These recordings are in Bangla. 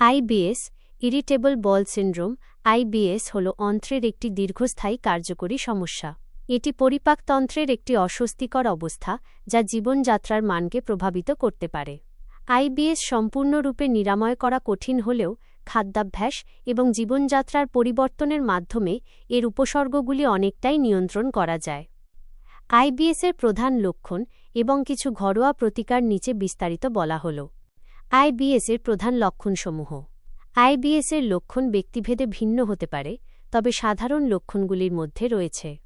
IBS irritable bowel syndrome IBS হল অন্ত্রের একটি দীর্ঘস্থায়ী কার্যকরী সমস্যা। এটি পরিপাকতন্ত্রের একটি অস্বস্তিকর অবস্থা যা জীবনযাত্রার মানকে প্রভাবিত করতে পারে। আইবিএস সম্পূর্ণরূপে নিরাময় করা কঠিন হলেও খাদ্যাভ্যাস এবং জীবনযাত্রার পরিবর্তনের মাধ্যমে এর উপসর্গগুলি অনেকটাই নিয়ন্ত্রণ করা যায়। আইবিএসের প্রধান লক্ষণ এবং কিছু ঘরোয়া প্রতিকার নিচে বিস্তারিত বলা হল। আইবিএসের প্রধান লক্ষণসমূহ। আইবিএসের লক্ষণ ব্যক্তিভেদে ভিন্ন হতে পারে, তবে সাধারণ লক্ষণগুলির মধ্যে রয়েছে।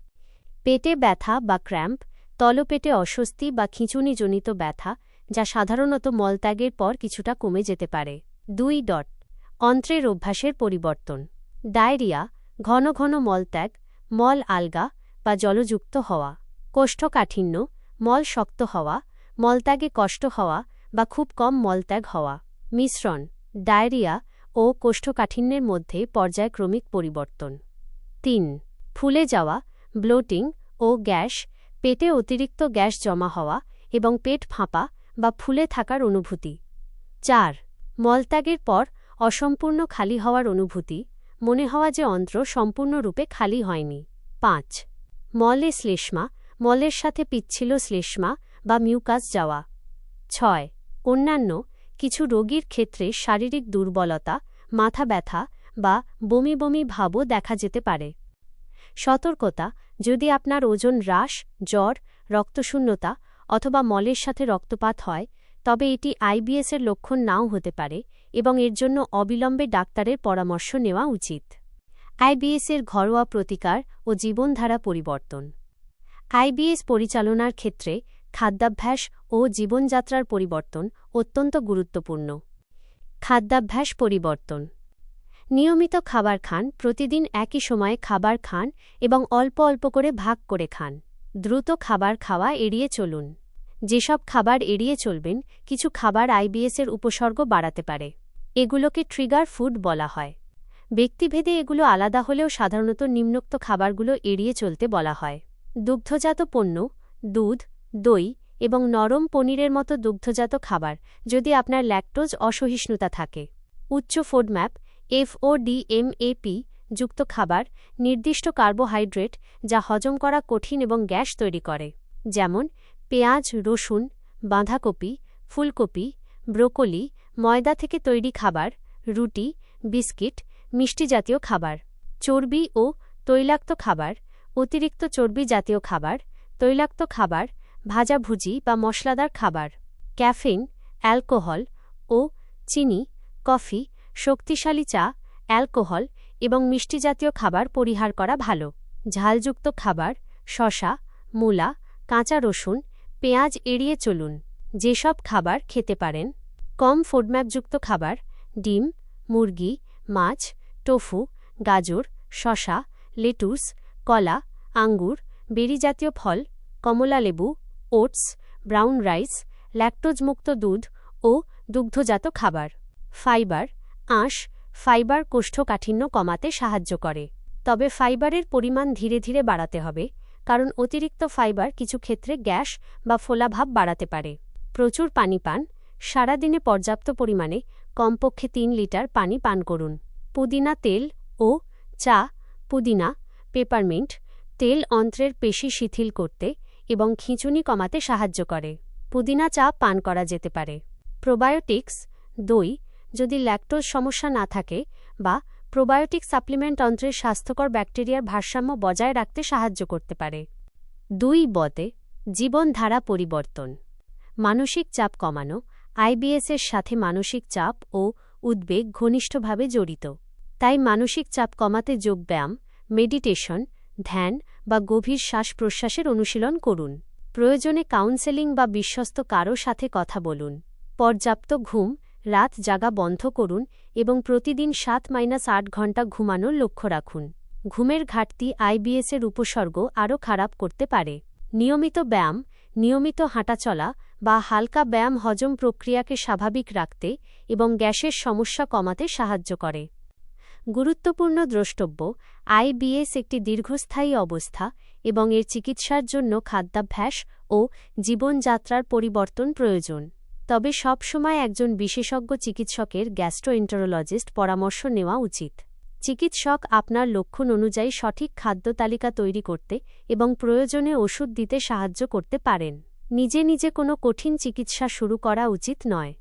পেটে ব্যথা বা ক্র্যাম্প, তলপেটে অস্বস্তি বা খিঁচুনিজনিত ব্যথা, যা সাধারণত মলত্যাগের পর কিছুটা কমে যেতে পারে। দুই ডট, অন্ত্রের অভ্যাসের পরিবর্তন। ডায়রিয়া, ঘন ঘন মলত্যাগ, মল আলগা বা জলযুক্ত হওয়া। কোষ্ঠকাঠিন্য, মল শক্ত হওয়া, মলত্যাগে কষ্ট হওয়া বা খুব কম মলত্যাগ হওয়া, মিশ্রণ, ডায়রিয়া ও কোষ্ঠকাঠিন্যের মধ্যে পর্যায়ক্রমিক পরিবর্তন। তিন, ফুলে যাওয়া, ব্লোটিং ও গ্যাস, পেটে অতিরিক্ত গ্যাস জমা হওয়া এবং পেট ফাঁপা বা ফুলে থাকার অনুভূতি। চার, মলত্যাগের পর অসম্পূর্ণ খালি হওয়ার অনুভূতি, মনে হওয়া যে অন্ত্র সম্পূর্ণরূপে খালি হয়নি। পাঁচ, মলে শ্লেষ্মা, মলের সাথে পিচ্ছিল শ্লেষ্মা বা মিউকাস যাওয়া। ছয় অন্যান্য কিছু রোগীর ক্ষেত্রে শারীরিক দুর্বলতা, মাথা ব্যথা বা বমি বমি ভাবও দেখা যেতে পারে। সতর্কতা, যদি আপনার ওজন হ্রাস, জ্বর, রক্তশূন্যতা অথবা মলের সাথে রক্তপাত হয়, তবে এটি আইবিএসের লক্ষণ নাও হতে পারে এবং এর জন্য অবিলম্বে ডাক্তারের পরামর্শ নেওয়া উচিত। আইবিএসের ঘরোয়া প্রতিকার ও জীবনধারা পরিবর্তন। আইবিএস পরিচালনার ক্ষেত্রে খাদ্যাভ্যাস ও জীবনযাত্রার পরিবর্তন অত্যন্ত গুরুত্বপূর্ণ। খাদ্যাভ্যাস পরিবর্তন। নিয়মিত খাবার খান, প্রতিদিন একই সময়ে খাবার খান এবং অল্প অল্প করে ভাগ করে খান। দ্রুত খাবার খাওয়া এড়িয়ে চলুন। যেসব খাবার এড়িয়ে চলবেন, কিছু খাবার আইবিএসের উপসর্গ বাড়াতে পারে। এগুলোকে ট্রিগার ফুড বলা হয়। ব্যক্তিভেদে এগুলো আলাদা হলেও সাধারণত নিম্নোক্ত খাবারগুলো এড়িয়ে চলতে বলা হয়। দুগ্ধজাত পণ্য, দুধ দই এবং নরম পনিরের মতো দুগ্ধজাত খাবার যদি আপনার ল্যাকটোজ অসহিষ্ণুতা থাকে। উচ্চ ফোডম্যাপ এফওডিএমএপি যুক্ত খাবার নির্দিষ্ট কার্বোহাইড্রেট যা হজম করা কঠিন এবং গ্যাস তৈরি করে, যেমন পেঁয়াজ, রসুন, বাঁধাকপি, ফুলকপি, ব্রোকলি, ময়দা থেকে তৈরি খাবার, রুটি, বিস্কিট, মিষ্টি জাতীয় খাবার, চর্বি ও তৈলাক্ত খাবার, অতিরিক্ত চর্বি জাতীয় খাবার, তৈলাক্ত খাবার ভাজাভুজি বা মশলাদার খাবার, ক্যাফেইন, অ্যালকোহল ও চিনি, কফি, শক্তিশালী চা, অ্যালকোহল এবং মিষ্টি জাতীয় খাবার পরিহার করা ভালো। ঝালযুক্ত খাবার শশা মূলা, কাঁচা রসুন, পেঁয়াজ এড়িয়ে চলুন। যেসব খাবার খেতে পারেন, কম ফোডম্যাপযুক্ত খাবার, ডিম, মুরগি, মাছ, টোফু, গাজর শশা লেটুস, কলা, আঙ্গুর বেরিজাতীয় ফল, কমলালেবু ওটস, ব্রাউন রাইস, ল্যাকটোজমুক্ত দুধ ও দুগ্ধজাত খাবার। ফাইবার, আঁশ, ফাইবার কোষ্ঠকাঠিন্য কমাতে সাহায্য করে। তবে ফাইবারের পরিমাণ ধীরে ধীরে বাড়াতে হবে, কারণ অতিরিক্ত ফাইবার কিছু ক্ষেত্রে গ্যাস বা ফোলাভাব বাড়াতে পারে। প্রচুর পানি পান, সারাদিনে পর্যাপ্ত পরিমাণে কমপক্ষে তিন লিটার পানি পান করুন। পুদিনা তেল ও চা, পুদিনা, পেপারমিন্ট, তেল অন্ত্রের পেশি শিথিল করতে এবং খিঁচুনি কমাতে সাহায্য করে। পুদিনা চা পান করা যেতে পারে। প্রোবায়োটিক্স দই, যদি ল্যাকটোজ সমস্যা না থাকে বা প্রোবায়োটিক সাপ্লিমেন্ট অন্ত্রের স্বাস্থ্যকর ব্যাকটেরিয়ার ভারসাম্য বজায় রাখতে সাহায্য করতে পারে। দুই, বতে জীবনধারা পরিবর্তন। মানসিক চাপ কমানো আইবিএসের সাথে মানসিক চাপ ও উদ্বেগ ঘনিষ্ঠভাবে জড়িত। তাই মানসিক চাপ কমাতে যোগব্যায়াম মেডিটেশন ধ্যান বা গভীর শ্বাস প্রশ্বাসের অনুশীলন করুন। প্রয়োজনে কাউন্সেলিং বা বিশ্বস্ত কারও সাথে কথা বলুন। পর্যাপ্ত ঘুম, রাত জাগা বন্ধ করুন এবং প্রতিদিন সাত মাইনাস আট ঘণ্টা ঘুমানোর লক্ষ্য রাখুন। ঘুমের ঘাটতি আইবিএসের উপসর্গ আরও খারাপ করতে পারে। নিয়মিত ব্যায়াম, নিয়মিত হাঁটাচলা বা হালকা ব্যায়াম হজম প্রক্রিয়াকে স্বাভাবিক রাখতে এবং গ্যাসের সমস্যা কমাতে সাহায্য করে। গুরুত্বপূর্ণ দ্রষ্টব্য আইবিএস একটি দীর্ঘস্থায়ী অবস্থা এবং এর চিকিৎসার জন্য খাদ্যাভ্যাস ও জীবনযাত্রার পরিবর্তন প্রয়োজন। তবে সবসময় একজন বিশেষজ্ঞ চিকিৎসকের গ্যাস্ট্রোএন্টারোলজিস্ট পরামর্শ নেওয়া উচিত। চিকিৎসক আপনার লক্ষণ অনুযায়ী সঠিক খাদ্য তালিকা তৈরি করতে এবং প্রয়োজনে ওষুধ দিতে সাহায্য করতে পারেন। নিজে নিজে কোনো কঠিন চিকিৎসা শুরু করা উচিত নয়।